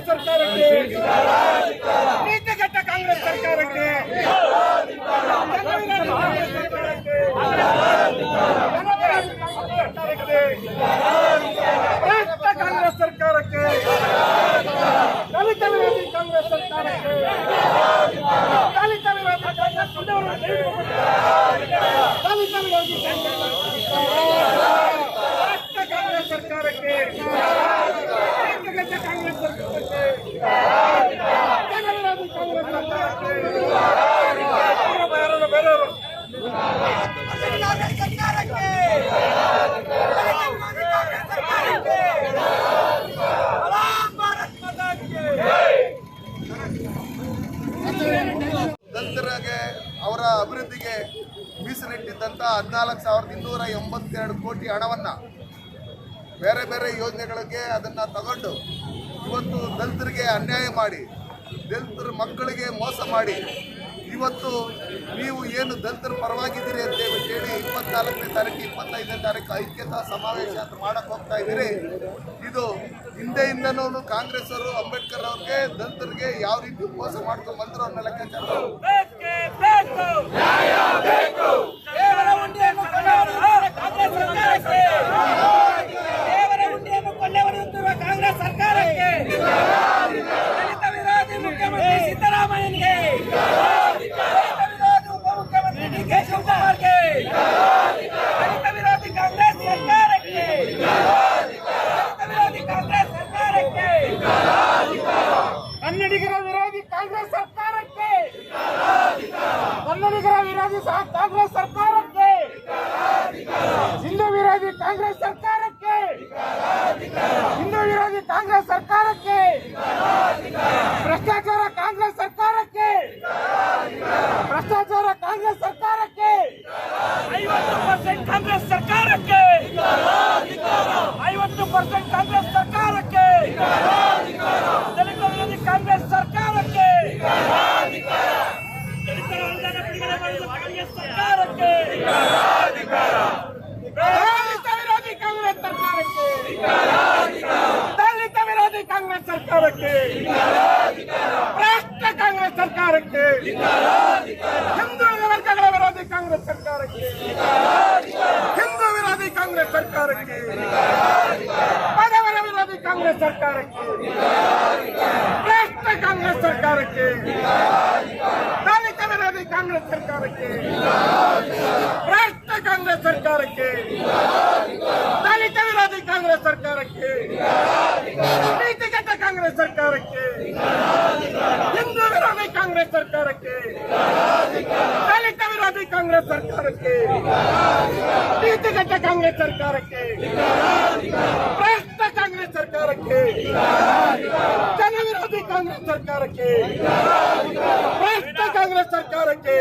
ಕಾಂಗ್ರೆಸ್ ಸರ್ಕಾರಕ್ಕೆ ನೀತಿಗೆಟ್ಟ ಕಾಂಗ್ರೆಸ್ ಸರ್ಕಾರಕ್ಕೆ ಜನವಿರೋಧಿ ಕಾಂಗ್ರೆಸ್ ಸರ್ಕಾರಕ್ಕೆ ಜನವಿರೋಧಿ ಕಾಂಗ್ರೆಸ್ ಸರ್ಕಾರಕ್ಕೆ ಭ್ರಷ್ಟ ಕಾಂಗ್ರೆಸ್ ಸರ್ಕಾರಕ್ಕೆ ದಲಿತ ವಿರೋಧಿ ಕಾಂಗ್ರೆಸ್ ಸರ್ಕಾರಕ್ಕೆ ದಲಿತ ವಿರೋಧಿ ಕಾಂಗ್ರೆಸ್ ಬಂದವರು ದಲಿತ ವಿರೋಧಿ ಭ್ರಷ್ಟ ಕಾಂಗ್ರೆಸ್ ಸರ್ಕಾರಕ್ಕೆ ನೀತಿಗೆಟ್ಟ ಕಾಂಗ್ರೆಸ್ ಸರ್ಕಾರಕ್ಕೆ ಅವರ ಅಭಿವೃದ್ಧಿಗೆ ಮೀಸಲಿಟ್ಟಿದ್ದಂಥ ಹದಿನಾಲ್ಕು ಸಾವಿರದ ಇನ್ನೂರ ಎಂಬತ್ತೆರಡು ಕೋಟಿ ಹಣವನ್ನು ಬೇರೆ ಬೇರೆ ಯೋಜನೆಗಳಿಗೆ ಅದನ್ನು ತಗೊಂಡು ಇವತ್ತು ದಲಿತರಿಗೆ ಅನ್ಯಾಯ ಮಾಡಿ, ದಲಿತರ ಮಕ್ಕಳಿಗೆ ಮೋಸ ಮಾಡಿ, ಇವತ್ತು ನೀವು ಏನು ದಲಿತರ ಪರವಾಗಿದ್ದೀರಿ ಅಂತ ಹೇಳಿ ಇಪ್ಪತ್ನಾಲ್ಕನೇ ತಾರೀಕು, ಇಪ್ಪತ್ತೈದನೇ ತಾರೀಕು ಐಕ್ಯತಾ ಸಮಾವೇಶ ಅಂತ ಮಾಡಕ್ಕೆ ಹೋಗ್ತಾ ಇದ್ದೀರಿ. ಇದು ಹಿಂದೆಯಿಂದನೂ ಕಾಂಗ್ರೆಸ್ ಅವರು ಅಂಬೇಡ್ಕರ್ ಅವ್ರಿಗೆ ದಲಿತರಿಗೆ ಯಾವ ರೀತಿ ಮೋಸ ಮಾಡ್ಕೊಂಡು ಬಂದರು ಅನ್ನೋ ಲೆಕ್ಕಾಚಾರ ಬೇಕೇ ಬೇಕು ನ್ಯಾಯ ಬೇಕು ದೇವರ ಉಂಡೆಯನ್ನು ಕೊಳ್ಳೆಹೊಡೆಯುತ್ತಿರುವ ಕಾಂಗ್ರೆಸ್ ಸರ್ಕಾರಕ್ಕೆ ದೇವರ ಉಂಡೆಯನ್ನು ಕೊಳ್ಳೆಹೊಡೆಯುತ್ತಿರುವ ಕಾಂಗ್ರೆಸ್ ಸರ್ಕಾರಕ್ಕೆ ದಲಿತ ವಿರೋಧಿ ಮುಖ್ಯಮಂತ್ರಿ ಸಿದ್ದರಾಮಯ್ಯನಿಗೆ ದಲಿತ ವಿರೋಧಿ ಉಪಮುಖ್ಯಮಂತ್ರಿ ಡಿ ಕೆ ಶಿವಕುಮಾರ್ಗೆ ದಲಿತ ವಿರೋಧಿ ಕಾಂಗ್ರೆಸ್ ಸರ್ಕಾರಕ್ಕೆ ದಲಿತ ವಿರೋಧಿ ಕಾಂಗ್ರೆಸ್ ಸರ್ಕಾರಕ್ಕೆ ಕನ್ನಡಿಗರ ವಿರೋಧಿ ಕಾಂಗ್ರೆಸ್ ಸರ್ಕಾರಕ್ಕೆ. ಕನ್ನಡಿಗರ ವಿರೋಧಿ ಸಹ ಕಾಂಗ್ರೆಸ್ ಸರ್ಕಾರಕ್ಕೆ. ಹಿಂದೂ ವಿರೋಧಿ ಕಾಂಗ್ರೆಸ್ ಸರ್ಕಾರಕ್ಕೆ. ಹಿಂದೂ ವಿರೋಧಿ ಕಾಂಗ್ರೆಸ್ ಸರ್ಕಾರಕ್ಕೆ. ಭ್ರಷ್ಟಾಚಾರ ಕಾಂಗ್ರೆಸ್ ಸರ್ಕಾರಕ್ಕೆ. ಭ್ರಷ್ಟಾಚಾರ ಕಾಂಗ್ರೆಸ್ ಸರ್ಕಾರಕ್ಕೆ. ಐವತ್ತು ಪರ್ಸೆಂಟ್ ಕಾಂಗ್ರೆಸ್ ಸರ್ಕಾರಕ್ಕೆ. ಐವತ್ತು ಪರ್ಸೆಂಟ್ ಕಾಂಗ್ರೆಸ್ ಸರ್ಕಾರಕ್ಕೆ ಭ್ರಷ್ಟ ಕಾಂಗ್ರೆಸ್ ಸರ್ಕಾರಕ್ಕೆ ಹಿಂದೂ ವರ್ಗಗಳ ವಿರೋಧಿ ಕಾಂಗ್ರೆಸ್ ಸರ್ಕಾರಕ್ಕೆ ಹಿಂದೂ ವಿರೋಧಿ ಕಾಂಗ್ರೆಸ್ ಸರ್ಕಾರಕ್ಕೆ ಬಡವರ ವಿರೋಧಿ ಕಾಂಗ್ರೆಸ್ ಸರ್ಕಾರಕ್ಕೆ ಭ್ರಷ್ಟ ಕಾಂಗ್ರೆಸ್ ಸರ್ಕಾರಕ್ಕೆ ದಲಿತ ವಿರೋಧಿ ಕಾಂಗ್ರೆಸ್ ಸರ್ಕಾರಕ್ಕೆ ಭ್ರಷ್ಟ ಕಾಂಗ್ರೆಸ್ ಸರ್ಕಾರಕ್ಕೆ ಸರ್ಕಾರಕ್ಕೆ. ದಲಿತ ವಿರೋಧಿ ಕಾಂಗ್ರೆಸ್ ಸರ್ಕಾರಕ್ಕೆ. ನೀತಿಗಟ್ಟ ಕಾಂಗ್ರೆಸ್ ಸರ್ಕಾರಕ್ಕೆ. ಭ್ರಷ್ಟ ಕಾಂಗ್ರೆಸ್ ಸರ್ಕಾರಕ್ಕೆ. ಜನ ವಿರೋಧಿ ಕಾಂಗ್ರೆಸ್ ಸರ್ಕಾರಕ್ಕೆ. ಭ್ರಷ್ಟ ಕಾಂಗ್ರೆಸ್ ಸರ್ಕಾರಕ್ಕೆ.